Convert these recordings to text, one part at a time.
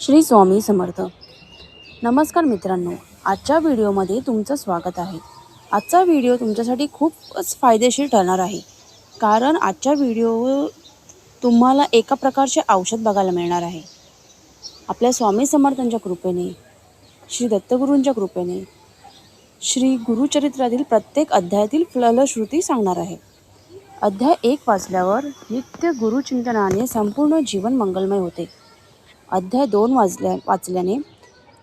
श्री स्वामी समर्थ. नमस्कार मित्रांनो आजच्या व्हिडिओमध्ये तुमचं स्वागत आहे. आजचा व्हिडिओ तुमच्यासाठी खूपच फायदेशीर ठरणार आहे. कारण आजच्या व्हिडिओ तुम्हाला एका प्रकारचे औषध बघायला मिळणार आहे. आपल्या स्वामी समर्थांच्या कृपेने श्री दत्तगुरूंच्या कृपेने श्री गुरुचरित्रातील प्रत्येक अध्यायातील फलश्रुती सांगणार आहे. अध्याय एक वाचल्यावर नित्य गुरुचिंतनाने संपूर्ण जीवन मंगलमय होते. अध्याय दोन वाजल्या वाचल्याने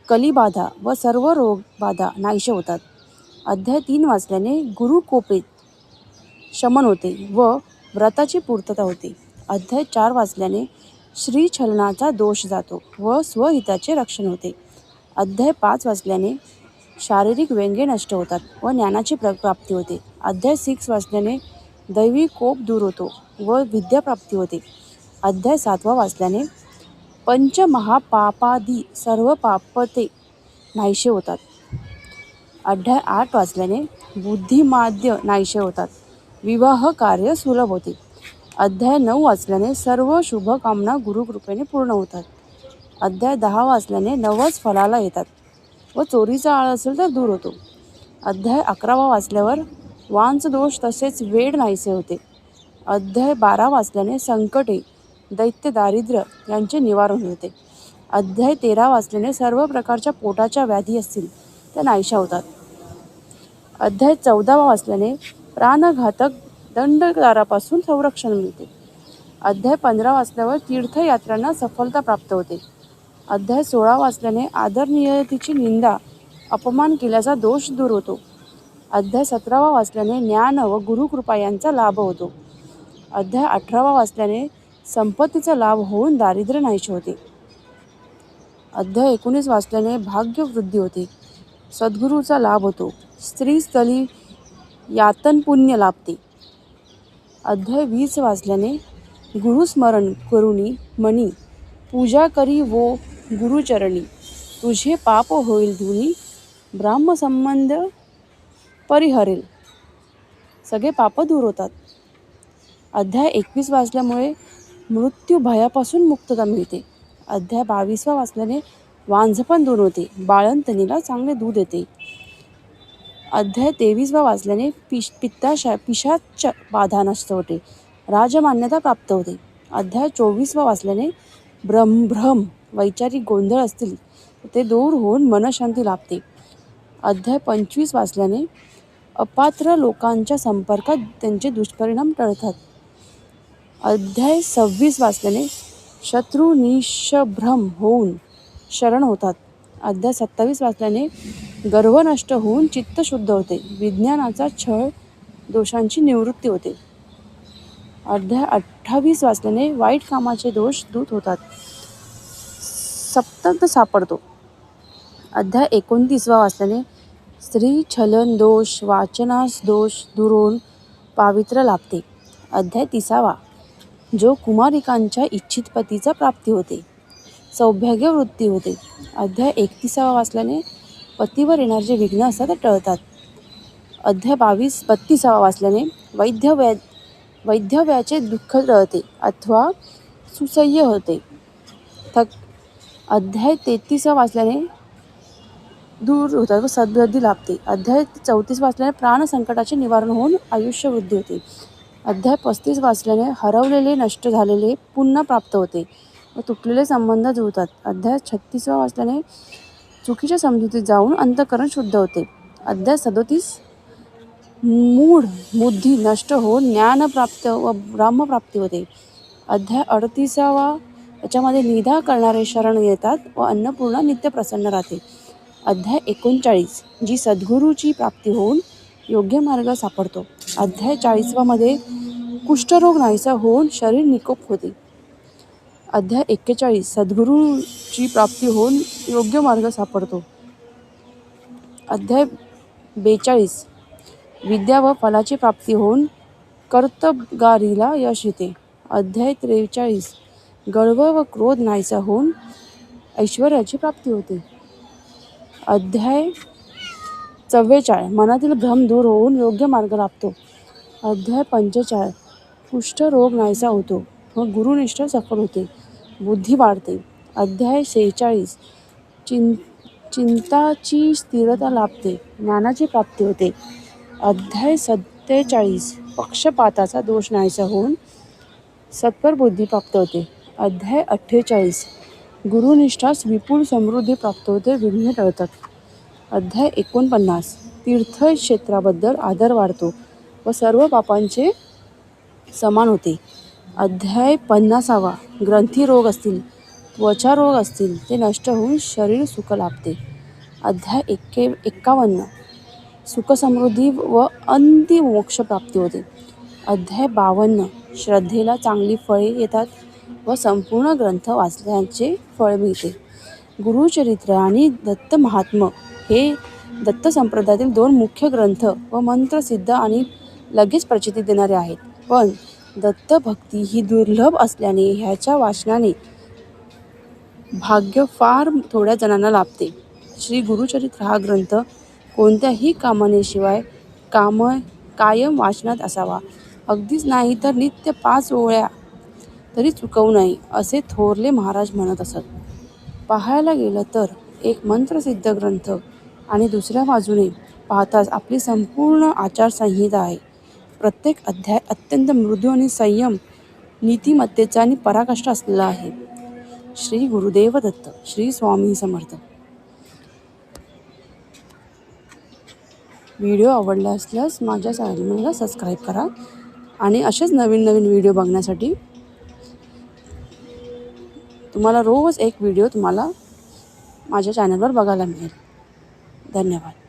कलिबाधा व सर्व रोगबाधा नाहीशे होतात. अध्याय तीन वाचल्याने गुरुकोपेत शमन होते व व्रताची पूर्तता होते. अध्याय चार वाचल्याने श्रीछलनाचा दोष जातो व स्वहिताचे रक्षण होते. अध्याय पाच वाचल्याने शारीरिक व्यंगे नष्ट होतात व ज्ञानाची प्र प्राप्ती होते. अध्याय सिक्स वाचल्याने दैवी कोप दूर होतो व विद्याप्राप्ती होते. अध्याय सातवा वाचल्याने पंचमहापापादी सर्व पापते नाहीसे होतात. अध्याय आठ वाचल्याने बुद्धिमाद्य नाहीसे होतात. विवाह कार्य सुलभ होते. अध्याय नऊ वाचल्याने सर्व शुभकामना गुरुकृपेने पूर्ण होतात. अध्याय दहा वाचल्याने नवच फलाला येतात व चोरीचा आळ असेल तर दूर होतो. अध्याय अकरावा वाचल्यावर वांच दोष तसेच वेड नाहीसे होते. अध्याय बारा वाचल्याने संकटे दैत्य दारिद्र्य यांचे निवारण होते. अध्याय तेरा वाचल्याने सर्व प्रकारच्या पोटाच्या व्याधी असतील त्या नाहीशा होतात. अध्याय चौदावा वाचल्याने प्राणघातक दंडदारापासून संरक्षण मिळते. अध्याय पंधरा वाचल्यावर तीर्थयात्रांना सफलता प्राप्त होते. अध्याय सोळा वाचल्याने आदरणीयतेची निंदा अपमान केल्याचा दोष दूर होतो. अध्याय सतरावा वाचल्याने ज्ञान व गुरुकृपा यांचा लाभ होतो. अध्याय अठरावा वाचल्याने संपत्तीचा लाभ होऊन दारिद्र्य नाहीसे होते. अध्याय एकोणीस वाचल्याने भाग्य वृद्धी होते. सद्गुरूचा लाभ होतो. स्त्री स्थली यातन पुण्य लाभते. अध्याय वीस वाचल्याने गुरुस्मरण करुणी मणी पूजा करी वो गुरुचरणी तुझे पाप होईल धुनी ब्राह्मसंबंध परिहरेल. सगळे पाप दूर होतात. अध्याय एकवीस वाचल्यामुळे मृत्यू भयापासून मुक्तता मिळते. अध्याय बावीसवा वाचल्याने वांझपण दूर होते. बाळंतणीला चांगले दूध येते अध्याय तेवीसवा वाचल्याने पिश पित्ताशा पिशाच बाधा नष्ट होते. राजमान्यता प्राप्त होते. अध्याय चोवीसवा वाचल्याने भ्रम भ्रम वैचारिक गोंधळ असतील ते दूर होऊन मनशांती लाभते. अध्याय पंचवीस वाचल्याने अपात्र लोकांच्या संपर्कात त्यांचे दुष्परिणाम टळतात. अध्याय सव्वीस वाचल्याने शत्रू निशभ्रम होऊन शरण होतात. अध्याय सत्तावीस वाचल्याने गर्व नष्ट होऊन चित्त शुद्ध होते. विज्ञानाचा छळ दोषांची निवृत्ती होते. अध्याय अठ्ठावीस वाचल्याने वाईट कामाचे दोष दूत होतात. सप्तंत सापडतो. अध्याय एकोणतीसवा वाचल्याने स्त्री छलन दोष वाचनास दोष दुरून पावित्र्य लाभते. अध्याय तिसावा. जो कुमारिकांच्या इच्छित पतीचा प्राप्ती होते. सौभाग्य वृत्ती होते. अध्याय एकतीसावा वाचल्याने पतीवर येणारे जे विघ्न असतात ते टळतात. अध्याय बावीस बत्तीसावा वाचल्याने वैद्यव्या वै वैद्यव्याचे दुःख टळते अथवा सुसह्य होते. थक अध्याय तेहतीसा वाचल्याने दूर होतात व सद्वृद्धी लाभते. अध्याय चौतीस वाचल्याने प्राणसंकटाचे निवारण होऊन आयुष्य वृद्धी होते. अध्याय पस्तीस वाचल्याने हरवलेले नष्ट झालेले पुन्हा प्राप्त होते. व तुटलेले संबंध जुळतात. अध्याय छत्तीसवा वाचल्याने चुकीच्या समजुतीत जाऊन अंतकरण शुद्ध होते. अध्याय सदोतीस मूढ बुद्धी नष्ट होऊन ज्ञानप्राप्त व ब्रह्मप्राप्ती होते. अध्याय अडतीसावा याच्यामध्ये निधा करणारे शरण येतात व अन्नपूर्णा नित्य प्रसन्न राहते. अध्याय एकोणचाळीस जी सद्गुरूची प्राप्ती होऊन योग्य मार्ग सापडतो. अध्याय चाळीसवामध्ये कुष्ठरोग नाहीसा होऊन शरीर निकोप होते. अध्याय एक्केचाळीस सद्गुरूची प्राप्ती होऊन योग्य मार्ग सापडतो. अध्याय बेचाळीस विद्या व फलाची प्राप्ती होऊन कर्तबगारीला यश येते. अध्याय त्रेचाळीस गर्व व क्रोध नाहीसा होऊन ऐश्वर्याची प्राप्ती होते. अध्याय चव्वेचाळ मनातील भ्रम दूर होऊन योग्य मार्ग लाभतो. अध्याय पंचेचाळीस. कुष्ठरोग नाहीसा होतो व गुरुनिष्ठ सफल होते. बुद्धी वाढते. अध्याय सेहेचाळीस. चिं चिंताची स्थिरता लाभते. ज्ञानाची प्राप्ती होते. अध्याय सत्तेचाळीस. पक्षपाताचा दोष नाहीसा होऊन सत्वर बुद्धी प्राप्त होते. अध्याय अठ्ठेचाळीस. गुरुनिष्ठास विपुल समृद्धी प्राप्त होते विघ्न टळतात. अध्याय एकोणपन्नास तीर्थक्षेत्राबद्दल आदर वाढतो व सर्व पापांचे समान होते. अध्याय पन्नासावा ग्रंथी रोग असतील त्वचा रोग असतील ते नष्ट होऊन शरीर सुख लाभते. अध्याय एक्के एक्कावन्न सुखसमृद्धी व अंतिम मोक्ष प्राप्ती होते. अध्याय बावन्न श्रद्धेला चांगली फळे येतात व संपूर्ण ग्रंथ वाचल्याचे फळ मिळते. गुरुचरित्र आणि दत्त महात्म हे दत्त संप्रदायातील दोन मुख्य ग्रंथ व मंत्रसिद्ध आणि लगेच प्रचिती देणारे आहेत. पण दत्तभक्ती ही दुर्लभ असल्याने ह्याच्या वाचनाने भाग्य फार थोड्या जणांना लाभते. श्री गुरुचरित्र हा ग्रंथ कोणत्याही कामनेशिवाय काम कायम वाचनात असावा. अगदीच नाही तर नित्य पाच ओळ्या तरी चुकवू नये असे थोरले महाराज म्हणत असत. पाहायला गेलं तर एक मंत्रसिद्ध ग्रंथ आणि दुसऱ्या बाजूने पाहताच आपली संपूर्ण आचारसंहिता आहे. प्रत्येक अध्याय अत्यंत मृदू आणि संयम नीतिमत्तेचा आणि पराकाष्ठा असलेला आहे. श्री गुरुदेव दत्त श्री स्वामी समर्थ. व्हिडिओ आवडला असल्यास माझ्या चॅनलला सबस्क्राईब करा आणि असेच नवीन नवीन व्हिडिओ बघण्यासाठी तुम्हाला रोज एक व्हिडिओ तुम्हाला माझ्या चॅनलवर बघायला मिळेल. धन्यवाद.